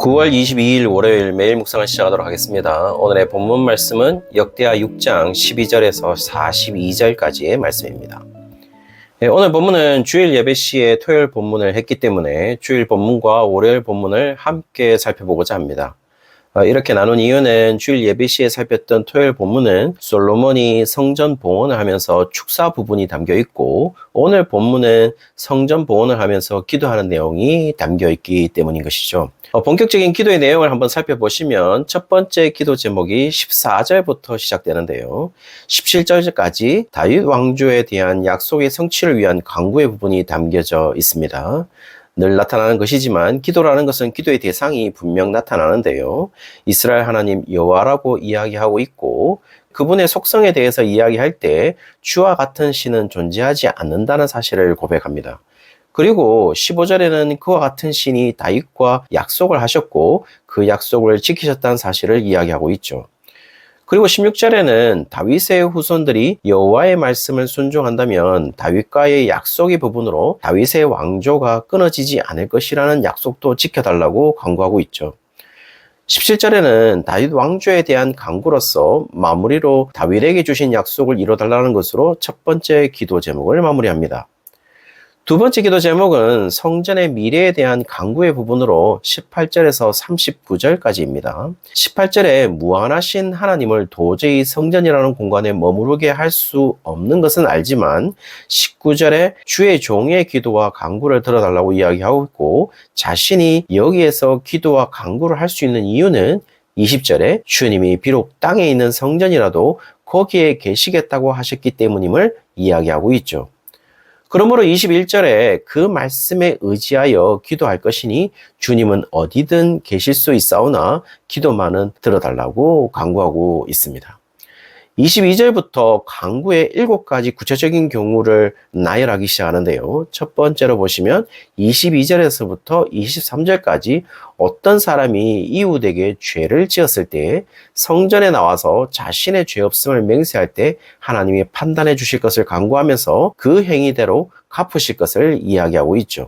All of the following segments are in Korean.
9월 22일 월요일 매일 묵상을 시작하도록 하겠습니다. 오늘의 본문 말씀은 역대하 6장 12절에서 42절까지의 말씀입니다. 네, 오늘 본문은 주일 예배 시에 토요일 본문을 했기 때문에 주일 본문과 월요일 본문을 함께 살펴보고자 합니다. 어, 이렇게 나눈 이유는 주일 예배 시에 살폈던 토요일 본문은 솔로몬이 성전 봉헌을 하면서 축사 부분이 담겨 있고 오늘 본문은 성전 봉헌을 하면서 기도하는 내용이 담겨 있기 때문인 것이죠. 어, 본격적인 기도의 내용을 한번 살펴보시면 첫 번째 기도 제목이 14절부터 시작되는데요. 17절까지 다윗 왕조에 대한 약속의 성취를 위한 강구의 부분이 담겨져 있습니다. 늘 나타나는 것이지만 기도라는 것은 기도의 대상이 분명 나타나는데요. 이스라엘 하나님 여호와라고 이야기하고 있고 그분의 속성에 대해서 이야기할 때 주와 같은 신은 존재하지 않는다는 사실을 고백합니다. 그리고 15절에는 그와 같은 신이 다윗과 약속을 하셨고 그 약속을 지키셨다는 사실을 이야기하고 있죠. 그리고 16절에는 다윗의 후손들이 여호와의 말씀을 순종한다면 다윗과의 약속의 부분으로 다윗의 왕조가 끊어지지 않을 것이라는 약속도 지켜달라고 강구하고 있죠. 17절에는 다윗 왕조에 대한 강구로서 마무리로 다윗에게 주신 약속을 이뤄달라는 것으로 첫 번째 기도 제목을 마무리합니다. 두 번째 기도 제목은 성전의 미래에 대한 강구의 부분으로 18절에서 39절까지입니다. 18절에 무한하신 하나님을 도저히 성전이라는 공간에 머무르게 할 수 없는 것은 알지만 19절에 주의 종의 기도와 강구를 들어달라고 이야기하고 있고 자신이 여기에서 기도와 강구를 할 수 있는 이유는 20절에 주님이 비록 땅에 있는 성전이라도 거기에 계시겠다고 하셨기 때문임을 이야기하고 있죠. 그러므로 21절에 그 말씀에 의지하여 기도할 것이니 주님은 어디든 계실 수 있사오나 기도만은 들어달라고 강구하고 있습니다. 22절부터 강구의 일곱 가지 구체적인 경우를 나열하기 시작하는데요. 첫 번째로 보시면 22절에서부터 23절까지 어떤 사람이 이웃에게 죄를 지었을 때 성전에 나와서 자신의 죄 없음을 맹세할 때 하나님이 판단해 주실 것을 강구하면서 그 행위대로 갚으실 것을 이야기하고 있죠.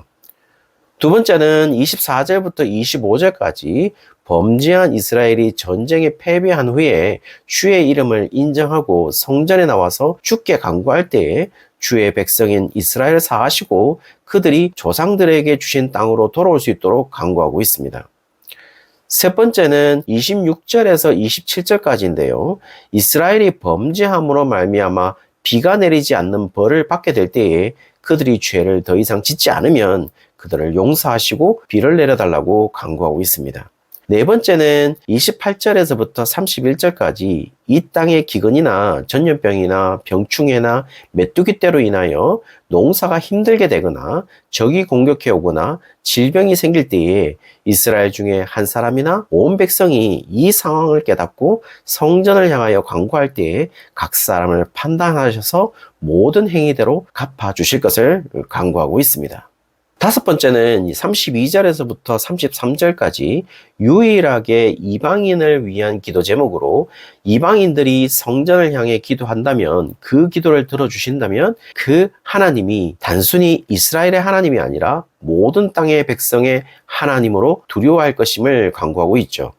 두 번째는 24절부터 25절까지 범죄한 이스라엘이 전쟁에 패배한 후에 주의 이름을 인정하고 성전에 나와서 죽게 강구할 때에 주의 백성인 이스라엘을 사하시고 그들이 조상들에게 주신 땅으로 돌아올 수 있도록 강구하고 있습니다. 세 번째는 26절에서 27절까지인데요. 이스라엘이 범죄함으로 말미암아 비가 내리지 않는 벌을 받게 될 때에 그들이 죄를 더 이상 짓지 않으면 그들을 용서하시고 비를 내려달라고 강구하고 있습니다. 네 번째는 28절에서부터 31절까지 이 땅의 기근이나 전염병이나 병충해나 메뚜기 때로 인하여 농사가 힘들게 되거나 적이 공격해 오거나 질병이 생길 때에 이스라엘 중에 한 사람이나 온 백성이 이 상황을 깨닫고 성전을 향하여 광고할 때에 각 사람을 판단하셔서 모든 행위대로 갚아 주실 것을 강구하고 있습니다. 다섯 번째는 32절에서부터 33절까지 유일하게 이방인을 위한 기도 제목으로 이방인들이 성전을 향해 기도한다면 그 기도를 들어주신다면 그 하나님이 단순히 이스라엘의 하나님이 아니라 모든 땅의 백성의 하나님으로 두려워할 것임을 강구하고 있죠.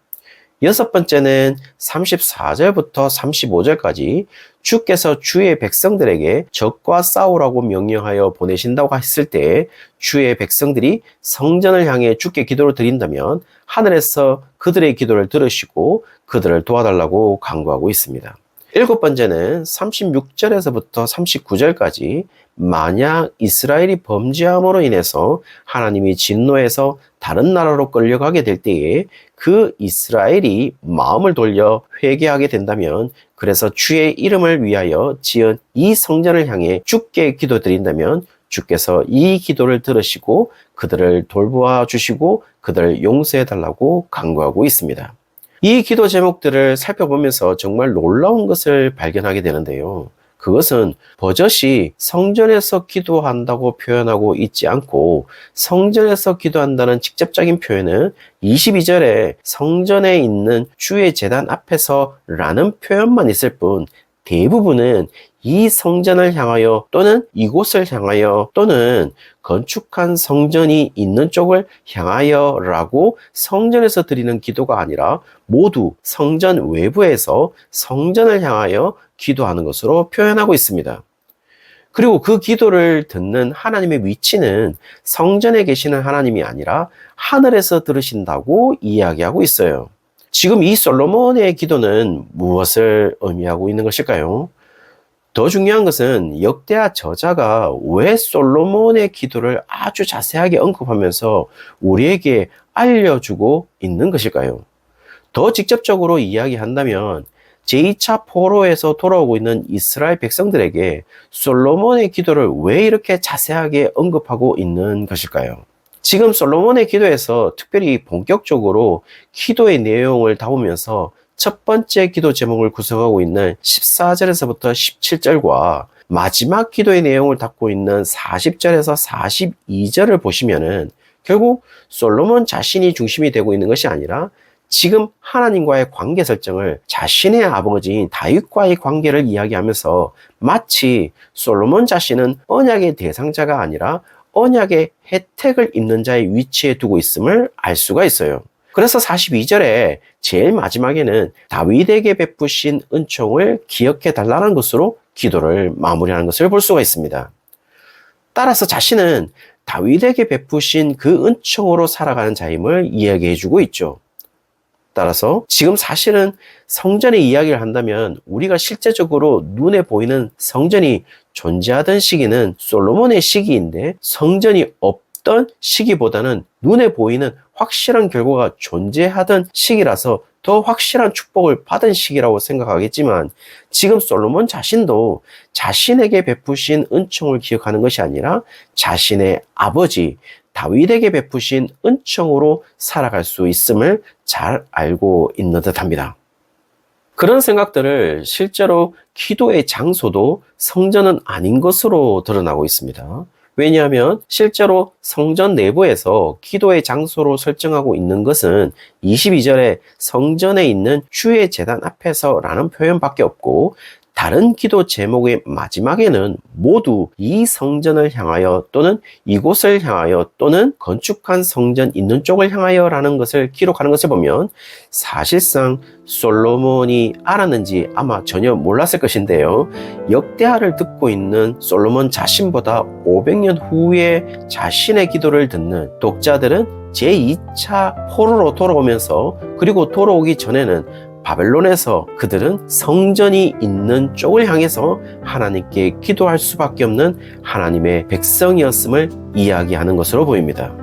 여섯 번째는 34절부터 35절까지 주께서 주의 백성들에게 적과 싸우라고 명령하여 보내신다고 했을 때 주의 백성들이 성전을 향해 주께 기도를 드린다면 하늘에서 그들의 기도를 들으시고 그들을 도와달라고 강구하고 있습니다. 일곱 번째는 36절에서부터 39절까지 만약 이스라엘이 범죄함으로 인해서 하나님이 진노해서 다른 나라로 끌려가게 될 때에 그 이스라엘이 마음을 돌려 회개하게 된다면 그래서 주의 이름을 위하여 지은 이 성전을 향해 주께 기도드린다면 주께서 이 기도를 들으시고 그들을 돌보아 주시고 그들을 용서해 달라고 강구하고 있습니다. 이 기도 제목들을 살펴보면서 정말 놀라운 것을 발견하게 되는데요. 그것은 버젓이 성전에서 기도한다고 표현하고 있지 않고 성전에서 기도한다는 직접적인 표현은 22절에 성전에 있는 주의 재단 앞에서 라는 표현만 있을 뿐 대부분은 이 성전을 향하여 또는 이곳을 향하여 또는 건축한 성전이 있는 쪽을 향하여 라고 성전에서 드리는 기도가 아니라 모두 성전 외부에서 성전을 향하여 기도하는 것으로 표현하고 있습니다. 그리고 그 기도를 듣는 하나님의 위치는 성전에 계시는 하나님이 아니라 하늘에서 들으신다고 이야기하고 있어요. 지금 이 솔로몬의 기도는 무엇을 의미하고 있는 것일까요? 더 중요한 것은 역대하 저자가 왜 솔로몬의 기도를 아주 자세하게 언급하면서 우리에게 알려주고 있는 것일까요? 더 직접적으로 이야기한다면 제2차 포로에서 돌아오고 있는 이스라엘 백성들에게 솔로몬의 기도를 왜 이렇게 자세하게 언급하고 있는 것일까요? 지금 솔로몬의 기도에서 특별히 본격적으로 기도의 내용을 다루면서 첫 번째 기도 제목을 구성하고 있는 14절에서부터 17절과 마지막 기도의 내용을 담고 있는 40절에서 42절을 보시면은 결국 솔로몬 자신이 중심이 되고 있는 것이 아니라 지금 하나님과의 관계 설정을 자신의 아버지인 다윗과의 관계를 이야기하면서 마치 솔로몬 자신은 언약의 대상자가 아니라 언약의 혜택을 입는 자의 위치에 두고 있음을 알 수가 있어요. 그래서 42절에 제일 마지막에는 다윗에게 베푸신 은총을 기억해 달라는 것으로 기도를 마무리하는 것을 볼 수가 있습니다. 따라서 자신은 다윗에게 베푸신 그 은총으로 살아가는 자임을 이야기해 주고 있죠. 따라서 지금 사실은 성전의 이야기를 한다면 우리가 실제적으로 눈에 보이는 성전이 존재하던 시기는 솔로몬의 시기인데 성전이 없 던 시기보다는 눈에 보이는 확실한 결과가 존재하던 시기라서 더 확실한 축복을 받은 시기라고 생각하겠지만 지금 솔로몬 자신도 자신에게 베푸신 은총을 기억하는 것이 아니라 자신의 아버지 다윗에게 베푸신 은총으로 살아갈 수 있음을 잘 알고 있는 듯 합니다. 그런 생각들을 실제로 기도의 장소도 성전은 아닌 것으로 드러나고 있습니다. 왜냐하면 실제로 성전 내부에서 기도의 장소로 설정하고 있는 것은 22절에 성전에 있는 주의 재단 앞에서 라는 표현밖에 없고 다른 기도 제목의 마지막에는 모두 이 성전을 향하여 또는 이곳을 향하여 또는 건축한 성전 있는 쪽을 향하여 라는 것을 기록하는 것을 보면 사실상 솔로몬이 알았는지 아마 전혀 몰랐을 것인데요. 역대하를 듣고 있는 솔로몬 자신보다 500년 후에 자신의 기도를 듣는 독자들은 제2차 포로로 돌아오면서 그리고 돌아오기 전에는 바벨론에서 그들은 성전이 있는 쪽을 향해서 하나님께 기도할 수밖에 없는 하나님의 백성이었음을 이야기하는 것으로 보입니다.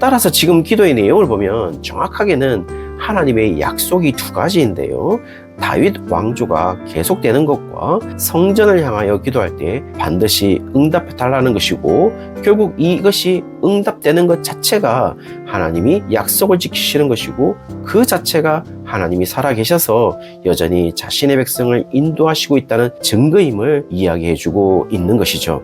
따라서 지금 기도의 내용을 보면 정확하게는 하나님의 약속이 두 가지인데요. 다윗 왕조가 계속되는 것과 성전을 향하여 기도할 때 반드시 응답해 달라는 것이고 결국 이것이 응답되는 것 자체가 하나님이 약속을 지키시는 것이고 그 자체가 하나님이 살아계셔서 여전히 자신의 백성을 인도하시고 있다는 증거임을 이야기해 주고 있는 것이죠.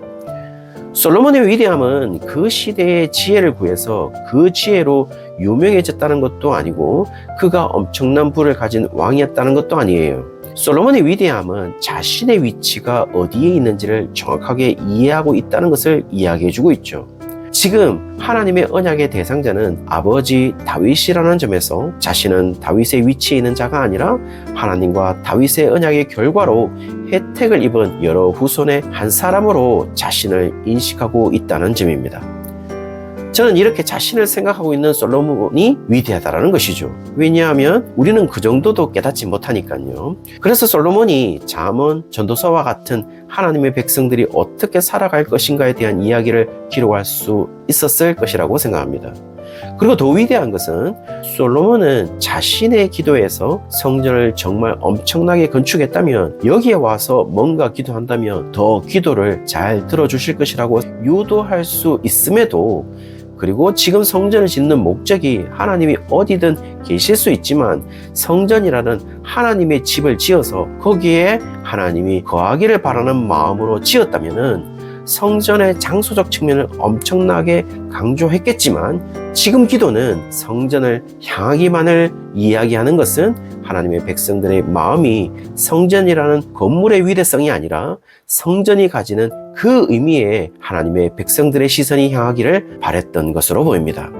솔로몬의 위대함은 그 시대의 지혜를 구해서 그 지혜로 유명해졌다는 것도 아니고 그가 엄청난 부를 가진 왕이었다는 것도 아니에요. 솔로몬의 위대함은 자신의 위치가 어디에 있는지를 정확하게 이해하고 있다는 것을 이야기해 주고 있죠. 지금 하나님의 언약의 대상자는 아버지 다윗이라는 점에서 자신은 다윗의 위치에 있는 자가 아니라 하나님과 다윗의 언약의 결과로 혜택을 입은 여러 후손의 한 사람으로 자신을 인식하고 있다는 점입니다. 저는 이렇게 자신을 생각하고 있는 솔로몬이 위대하다라는 것이죠. 왜냐하면 우리는 그 정도도 깨닫지 못하니까요. 그래서 솔로몬이 잠언, 전도서와 같은 하나님의 백성들이 어떻게 살아갈 것인가에 대한 이야기를 기록할 수 있었을 것이라고 생각합니다. 그리고 더 위대한 것은 솔로몬은 자신의 기도에서 성전을 정말 엄청나게 건축했다면 여기에 와서 뭔가 기도한다면 더 기도를 잘 들어주실 것이라고 유도할 수 있음에도 그리고 지금 성전을 짓는 목적이 하나님이 어디든 계실 수 있지만 성전이라는 하나님의 집을 지어서 거기에 하나님이 거하기를 바라는 마음으로 지었다면은 성전의 장소적 측면을 엄청나게 강조했겠지만 지금 기도는 성전을 향하기만을 이야기하는 것은 하나님의 백성들의 마음이 성전이라는 건물의 위대성이 아니라 성전이 가지는 그 의미에 하나님의 백성들의 시선이 향하기를 바랬던 것으로 보입니다.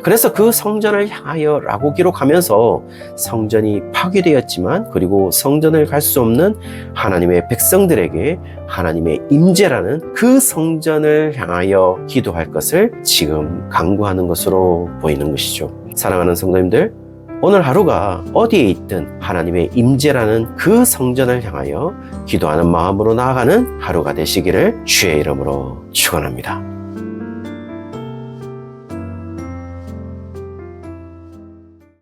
그래서 그 성전을 향하여 라고 기록하면서 성전이 파괴되었지만 그리고 성전을 갈 수 없는 하나님의 백성들에게 하나님의 임재라는 그 성전을 향하여 기도할 것을 지금 강구하는 것으로 보이는 것이죠. 사랑하는 성도님들, 오늘 하루가 어디에 있든 하나님의 임재라는 그 성전을 향하여 기도하는 마음으로 나아가는 하루가 되시기를 주의 이름으로 축원합니다.